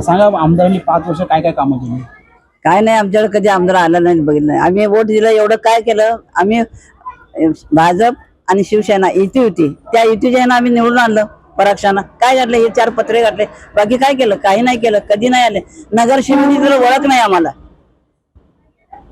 सांगा आमदारांनी पाच वर्ष काय काय कामं केली? काय नाही आमच्याकडे कधी आमदार आला नाही बघितलं नाही. आम्ही वोट दिलं एवढं काय केलं? आम्ही भाजप आणि शिवसेना युती होती. त्या युतीच्या आम्ही निवडून आणलं पराक्षानं. काय घातलं? हे चार पत्रे घातले. बाकी काय केलं? काही नाही केलं. कधी नाही आले. नगरसेविकेची तर ओळख नाही आम्हाला.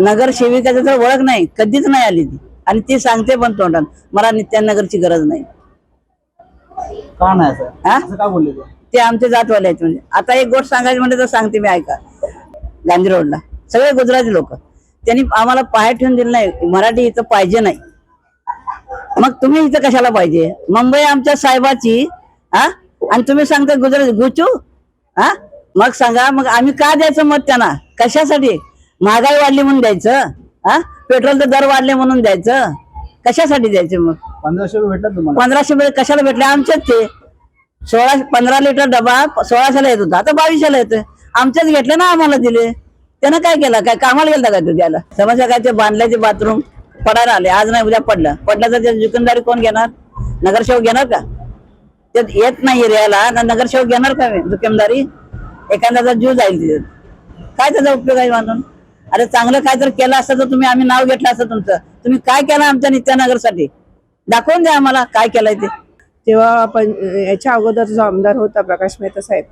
नगरसेविकाचं तर ओळख नाही. कधीच नाही आली ती. आणि ती सांगते पण तोंडात. मला नित्यानगरची गरज नाही. का नाही बोलले ते आमचे जातवाले आहेत म्हणजे. आता एक गोष्ट सांगायची म्हणजे तर सांगते मी ऐका. गांधी रोडला. सगळे गुजराती लोक. त्यांनी आम्हाला पाय ठेवून दिलं नाही. मराठी इथं पाहिजे नाही. मग तुम्ही इथं कशाला पाहिजे? मुंबई आमच्या साहेबाची हा? आणि तुम्ही सांगता गुजरात गुचू हा? मग सांगा मग आम्ही का द्यायचं मत त्यांना? कशासाठी? महागाई वाढली म्हणून द्यायचं हा? पेट्रोलचे दर वाढले म्हणून द्यायचं. कशासाठी द्यायचं मग? पंधराशे तुम्हाला. पंधराशे रुपये कशाला भेटले? आमचेच ते. सोळा पंधरा लिटर डबा सोळाशेला येत होता. आता बावीसशेला येतोय. आमच्याच घेतलं ना आम्हाला दिले. त्यानं काय केलं? काय कामाला गेलं काय तू द्यायला? समस्या काय? ते बांधल्याचे बाथरूम पडायला आले. आज नाही उद्या पडलं. पडलं तर त्याची दुकानदारी कोण घेणार? नगरसेवक घेणार का? त्यात येत नाही रियाला. ना नगरसेवक घेणार का? दुकानदारी? एखाद्याचा जीव जाईल तिथे. काय त्याचा उपयोग आहे मानून? अरे चांगलं काय तर केलं असतं तर तुम्ही आम्ही नाव घेतलं असतं तुमचं. तुम्ही काय केलं आमच्या नित्यानगरसाठी? दाखवून द्या आम्हाला काय केलंय ते. तेव्हा आपण याच्या अगोदर जो आमदार होता प्रकाश मेहता साहेब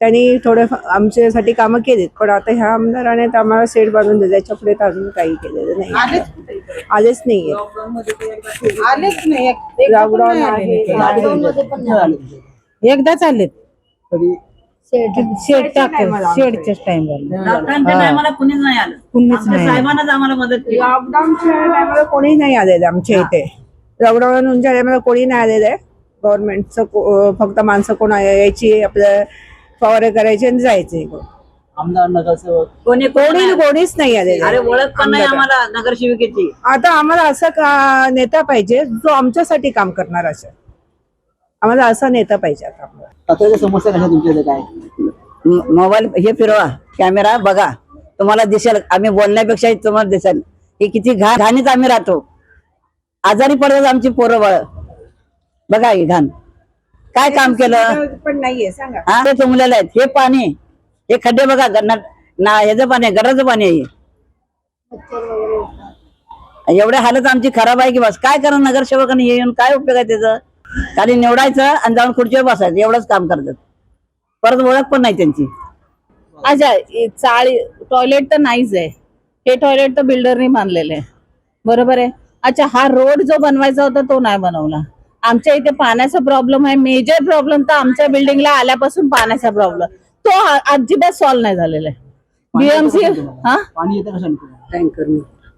त्यांनी थोडे आमच्यासाठी कामं केलीत पण आता ह्या आमदाराने तर आम्हाला सेट बांधून दिले त्याच्या पुढे तर अजून काही केलेलं नाही. आलेच नाहीये. आलेच नाही. पण लॉकडाऊन. आहे? एकदाच आलेत. तरी शेड टाकून शेडच्याच टाइमला लॉकडाऊनच्या टायमाला कुणीच नाही आलं. कुणीच नाही. साहेबांनाच आम्हाला मदत केली. लॉकडाऊनच्या टायमाला कोणी नाही आलेलं आमच्या इथे. टायमाला कोणी नाही आलेलं आहे. गव्हर्नमेंटचं फक्त माणसं कोण यायची आपलं फवारे करायचे आणि जायचे आमदार नगरसेवक? कोणी कोणी कोणी कोणीच नाही आलेलं. अरे ओळख पण नाही आमदार. आम्हाला नगरसेविकेची. आता आम्हाला असं का नेता पाहिजे जो आमच्यासाठी काम करणार असं. आम्हाला असा नेता पाहिजे आता आम्हाला. समस्या कशा तुमच्या इथे काय? मोबाईल हे फिरवा कॅमेरा बघा. तुम्हाला दिसेल आम्ही बोलण्यापेक्षा तुम्हाला दिसेल. हे किती घाण घाणीत आम्ही राहतो. आजारी पडतात आमची पोरं बाळ. बघा ही घाण. काय काम केलं? पण नाहीये सांगा. हा? ते तुंबलेले आहेत. हे पाणी हे खड्डे बघा गन्ना ना ह्याचं पाणी आहे गटाचं पाणी आहे हे. एवढे हालत आमची खराब आहे की बस. काय करा नगरसेवकांनी हे येऊन काय उपयोग आहे त्याचं? खाली निवडायचं आणि जाऊन खुर्चीवर बसायचं. एवढंच काम करतात. परत ओळख पण नाही त्यांची. अच्छा हे चाळी टॉयलेट तर नाहीच आहे. हे टॉयलेट तर बिल्डरनी बांधलेलं आहे. बरोबर आहे? अच्छा हा रोड जो बनवायचा होता तो नाही बनवला. आमच्या इथे पाण्याचा प्रॉब्लेम आहे. मेजर प्रॉब्लेम तर आमच्या बिल्डिंगला आल्यापासून पाण्याचा प्रॉब्लेम तो अजिबात सॉल्व्ह नाही झालेला आहे. बीएमसी हा?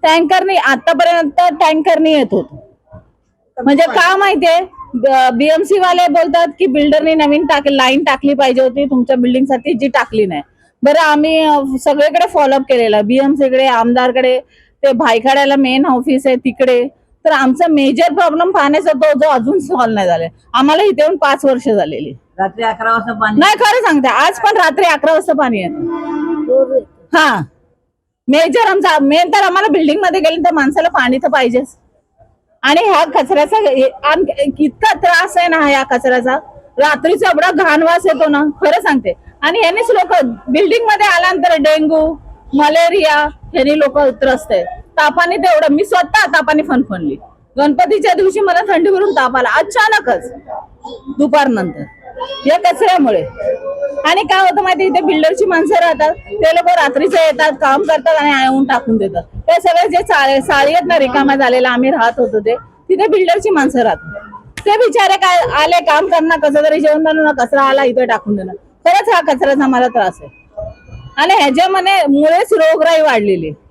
टँकरनी आतापर्यंत टँकरनी येत होत. म्हणजे का माहितीये बीएमसी वाले बोलतात की बिल्डरनी नवीन टाक लाईन टाकली पाहिजे होती. तुमच्या बिल्डिंगसाठी जी टाकली नाही. बरं आम्ही सगळीकडे फॉलोअप केलेलं. बीएमसी कडे आमदारकडे ते भायखड्याला मेन ऑफिस आहे तिकडे. तर आमचा मेजर प्रॉब्लेम पाण्याचा तो जो अजून सॉल्व्ह नाही झालाय. आम्हाला इथे येऊन पाच वर्ष झालेली. रात्री अकरा वाजता पाणी नाही खरं सांगते. आज पण रात्री अकरा वाजता पाणी येतं. हा. मेजर आमचा मेन तर आम्हाला बिल्डिंगमध्ये गेले तर माणसाला पाणी तर पाहिजेच. आणि ह्या कचऱ्याचा इतका त्रास आहे ना या कचऱ्याचा. रात्रीचा एवढा घाण वास येतो ना खरं सांगते. आणि ह्यानेच लोक बिल्डिंगमध्ये आल्यानंतर डेंगू मलेरिया ह्यानी लोक त्रस्त आहेत. तापाने तेवढं मी स्वतः तापाने फनफनली गणपतीच्या दिवशी मला थंडी भरून ताप आला. अचानकच दुपारनंतर या कचऱ्यामुळे. आणि काय होतं माहिती इथे बिल्डरची माणसं राहतात. ते लोक रात्रीचे येतात काम करतात आणि येऊन टाकून देतात. ते सगळे जे चाळे साळी आहेत ना रिकाम्या झालेला आम्ही राहत होतो ते तिथे बिल्डरची माणसं राहतात. ते बिचारे काय आले काम करणार कसं तरी जेवण बनवून कचरा आला इथे टाकून देणार. खरंच हा कचऱ्याचा मला त्रास आहे. आणि ह्याच्यामध्ये मुळेच रोगराई वाढलेली आहे.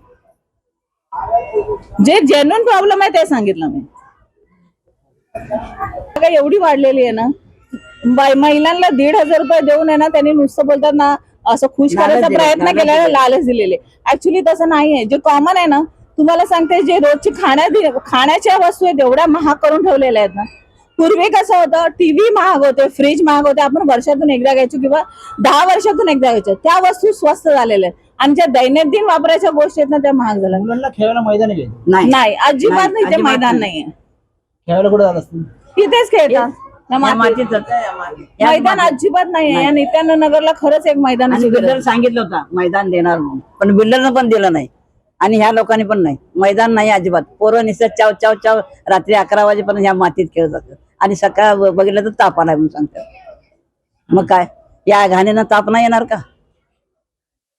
जे जेन्युन प्रॉब्लेम आहे ते सांगितलं मी. काय एवढी वाढलेली आहे ना महिलांना दीड हजार रुपये देऊन आहे ना त्यांनी नुसतं बोलतात ना असं खुश करायचा प्रयत्न केलेला. लालच दिलेले. ऍक्च्युली तसं नाही आहे जे कॉमन आहे ना तुम्हाला सांगते जे रोजची खाण्या खाण्याच्या वस्तू आहेत एवढ्या महाग करून ठेवलेल्या आहेत ना. पूर्वी कसं होतं टीव्ही महाग होते फ्रीज महाग होते आपण वर्षातून एकदा घ्यायचो किंवा दहा वर्षातून एकदा घ्यायचो. त्या वस्तू स्वस्त झालेल्या आहेत. आणि ज्या दैनंदिन वापरायच्या गोष्टी आहेत ना त्या महाग झाल्या. मुलांना खेळायला मैदान आहे का? नाही. नाही अजिबात नाही, नाही ते अजिबात मैदान नाही. नाहीये. खेळायला कुठे जात असतील? तिथेच खेळतात. ना या मातीत. मातीतच. या मैदान मातीत. अजिबात नाही. या नित्यानंद नगरला खरंच एक आणि गरज बिल्डर सांगितलं होतं मैदान देणार म्हणून. पण बिल्डरनं पण दिलं नाही. आणि ह्या लोकांनी पण नाही. मैदान नाही अजिबात. पोरं निसत चाव चाव चाव रात्री अकरा वाजेपर्यंत ह्या मातीत खेळत जातात. आणि सकाळ ब- बघितलं तर ताप आलाय म्हणून सांगतात. मग काय? या घाणीनं ताप नाही येणार का?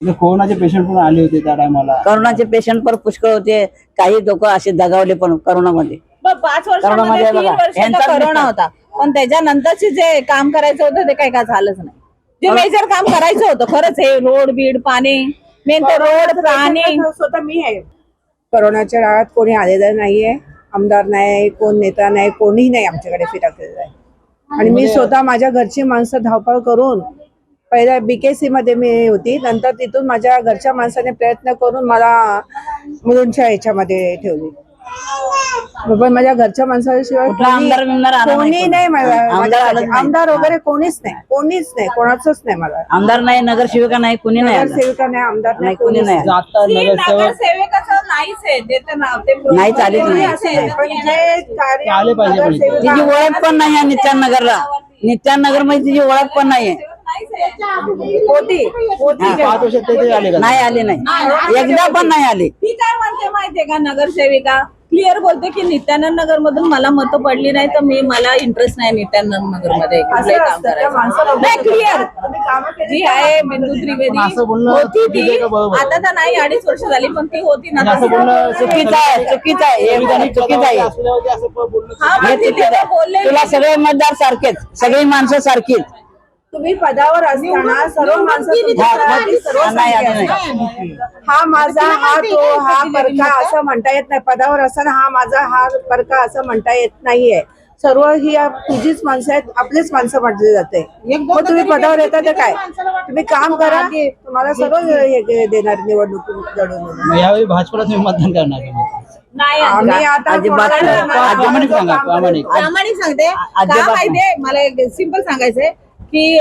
म्हणजे कोरोनाचे पेशंट पण आले होते त्या टायमाला करोनाचे पेशंट पण पुष्कळ होते. काही लोक असे दगावले पण करोनामध्ये. ब- पाच करोनामध्ये वर्षामध्ये तीन बघा, वर्षाचा यांचाच करोना. होता. पण त्याच्यानंतरचे जे काम करायचं होतं ते काही काय झालंच नाही. जे मेजर काम करायचं होतं खरंच हे रोड बीड पाणी मेन तर रोड पाणी. स्वतः मी आहे. करोनाच्या काळात कोणी आलेलं नाहीये. आमदार नाही कोण नेता नाही कोणीही नाही आमच्याकडे फिरकलेलं आहे आणि मी स्वतः माझ्या घरची माणसं धावपळ करून पहिल्या बीकेसी मध्ये मी होती. नंतर तिथून माझ्या घरच्या माणसाने प्रयत्न करून मला मुलुंडच्या ह्याच्यामध्ये ठेवली. पण माझ्या घरच्या माणसाशिवाय कोणी- नाही मला आमदार वगैरे कोणीच नाही. कोणीच नाही. कोणाचंच नाही मला. आमदार नाही नगरसेविका नाही कुणी नाही. नगरसेविका नाही आमदार नाही कुणी कोणीच नाही चालेल नाही ओळख पण नाही. आहे नित्यान नगरला नित्यान नगरमध्ये तिची ओळख पण नाहीये होती होती पाच वर्षात ते तरी आले का नाही आली नाही. एकदा पण नाही आली. ती काय म्हणते माहितीये का नगरसेविका? क्लिअर बोलते की नित्यानंद नगर मधून मला मतं पडली नाही तर मी मला इंटरेस्ट नाही नित्यानंद नगरमध्ये कुठलंही काम करायचं. नाही क्लिअर जी आहे बिंदू त्रिवेदी. पण असं बोलणं होती चुकीचं आहे ती. का? बरोबर? आता तर नाही अडीच वर्ष झाली पण ती होती ना. असं बोलणं चुकीचं आहे चुकीचं आहे. हे चुकीचं आहे. असल्यावरती असं प- बोलणं हा, हे पण ती चुकीचं तेव्हा आहे बोललेली. तुला सगळे मतदार सारखेच. सगळी माणसं सारखीच. तुम्ही पदावर असताना सर्व माणसं सर्व. हा माझा हा तो हा परका असं म्हणता येत नाही. पदावर असताना हा माझा हा परका असं म्हणता येत नाहीये. सर्व ही तुझीच माणसं आहेत आपलीच माणसं म्हटली जाते. मग तुम्ही पदावर येता तर काय? तुम्ही काम करा. तुम्हाला सर्व हे देणार निवडणूक लढून मग यावेळी भाजपला तुम्ही मतदान करणार आम्ही आता? प्रामाणिक सांगते. का माहितीये? मला एक सिंपल सांगायचंय. की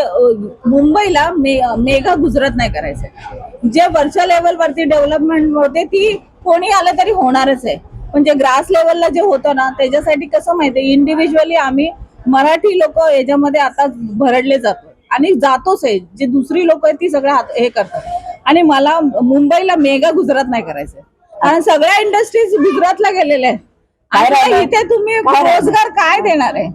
मुंबईला मे मेगा गुजरात नाही करायचंय. जे वरच्या लेवल वरती डेव्हलपमेंट होते ती कोणी आलं तरी होणारच आहे. पण जे ग्रास लेवलला जे होतं ना त्याच्यासाठी कसं माहितीये इंडिव्हिज्युअली आम्ही मराठी लोक याच्यामध्ये आता भरडले जातो. आणि जातोच आहे. जे दुसरी लोक आहेत ती सगळं हे करतात. आणि मला मुंबईला मेगा गुजरात नाही करायचंय. कारण सगळ्या इंडस्ट्रीज गुजरातला गेलेल्या आहेत? इथे तुम्ही? रोजगार काय देणार आहे?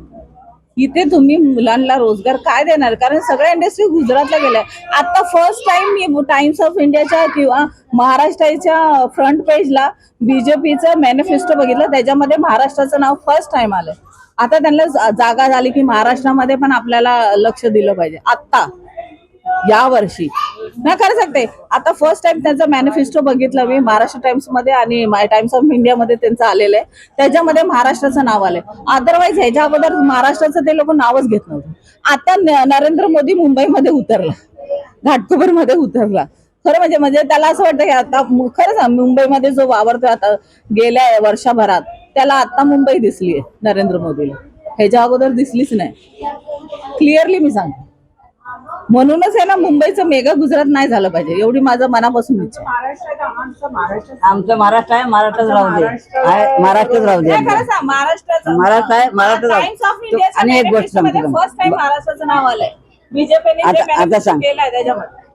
इथे तुम्ही मुलांना रोजगार काय देणार? कारण सगळ्या इंडस्ट्री गुजरातला गेल्या. आता फर्स्ट टाइम मी टाइम्स ऑफ इंडियाच्या किंवा महाराष्ट्राच्या फ्रंट पेजला बीजेपीचं मॅनिफेस्टो बघितलं. त्याच्यामध्ये महाराष्ट्राचं नाव फर्स्ट टाइम आलं. आता त्यांना जा- जागा झाली की महाराष्ट्रामध्ये पण आपल्याला लक्ष दिलं पाहिजे. आत्ता. या वर्षी. ना खरं सांगते. आता फर्स्ट टाइम त्यांचा मॅनिफेस्टो बघितलं मी महाराष्ट्र टाइम्समध्ये आणि माय टाइम्स ऑफ इंडियामध्ये त्यांचं आलेलं आहे. त्याच्यामध्ये महाराष्ट्राचं नाव आलंय. अदरवाईज ह्याच्या अगोदर महाराष्ट्राचं ते लोक नावच घेत नव्हतं. आता नरेंद्र मोदी मुंबईमध्ये उतरला. घाटकोपरमध्ये उतरला. खरं म्हणजे म्हणजे त्याला असं वाटतं की आता खरंच मुंबईमध्ये जो वावरतोय आता गेल्या वर्षभरात त्याला आता मुंबई दिसलीये नरेंद्र मोदीला. ह्याच्या अगोदर दिसलीच नाही. क्लिअरली मी सांगते. म्हणूनच आहे ना मुंबईचं मेगा गुजरात नाही झालं पाहिजे. एवढी माझं मनापासून इच्छा आमचं महाराष्ट्र आमचं महाराष्ट्र आहे महाराष्ट्रच राहू दे. आहे, महाराष्ट्रच राहू दे महाराष्ट्र आहे, महाराष्ट्र राहू. आणि एक गोष्ट सांगते महाराष्ट्राचं नाव आलंय. बीजेपीने आता- सांग. केलंय त्याच्यामध्ये.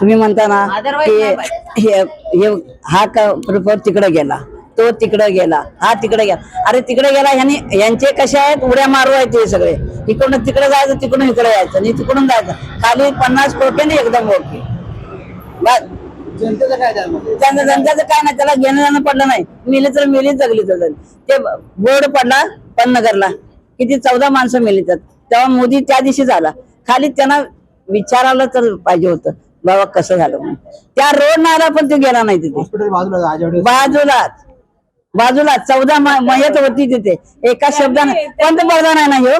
तुम्ही म्हणता ना Otherwise की नाही हे हे हा प्रपोज तिकडे गेला? तो तिकडे गेला. हा तिकडे गेला. अरे तिकडे गेला ह्यांनी यांचे कसे आहेत? उड्या मारू आहेत हे सगळे. इकडून तिकडे जायचं तिकडून इकडे यायचं आणि तिकडून जायचं. खाली पन्नास कोटी एकदम ओके बस. जनतेचं काय त्यांचं जनताचं काय नाही त्याला घेणं जाणं पडलं नाही. मिली तर मिली जगली तर जगली. ते बोर्ड पडला पन्नगरला किती चौदा माणसं मिली तर तेव्हा मोदी त्या दिवशी झाला. खाली त्यांना विचारायला तर पाहिजे होतं. बाबा कसं झालं म्हणून. त्या रोड नाला पण तो गेला नाही तिथे. हॉस्पिटल बाजूला बाजूला चौदा मयत होती तिथे. एका शब्दाने पंतप्रधान आहे ना ह्यो?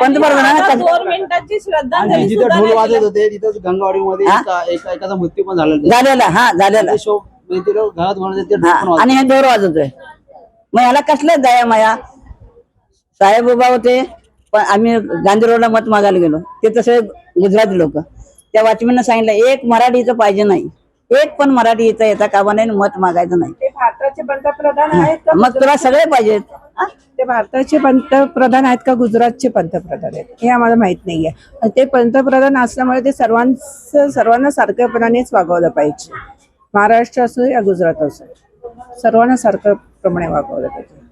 आहे? दोन मिनिटाची श्रद्धांजली आणि जिथे सुद्धा ढोल नाही वाजत दिली. होते तिथंच गंगावाडीमध्ये हा? एका एका- एकाचा मृत्यू पण झालेला झालेला हा झालेला. ते शो म्हणजे ते लोक घरात म्हणत होते, ते ढोल पण हा वाजत आणि हे दोर वाजवतोय मग ह्याला कसलं दया माया? साहेब उभा होते पण आम्ही गांधी रोडला मत मागायला गेलो. ते तसे गुजराती लोक. त्या वॉचमॅननं सांगितलं एक मराठी इथं पाहिजे नाही. एक पण मराठी इथं येता कामा नाही आणि मत मागायचं नाही. ते भारताचे पंतप्रधान आहेत का? मग तुला सगळे पाहिजेत. ते भारताचे पंतप्रधान आहेत का गुजरातचे पंतप्रधान आहेत? हे आम्हाला माहीत नाहीये. आणि ते पंतप्रधान असल्यामुळे ते सर्वांचं सर्वांना सारख्याप्रमाणेच वागवलं पाहिजे. महाराष्ट्र असो या गुजरात असो सर्वांना सारखं प्रमाणे वागवलं पाहिजे.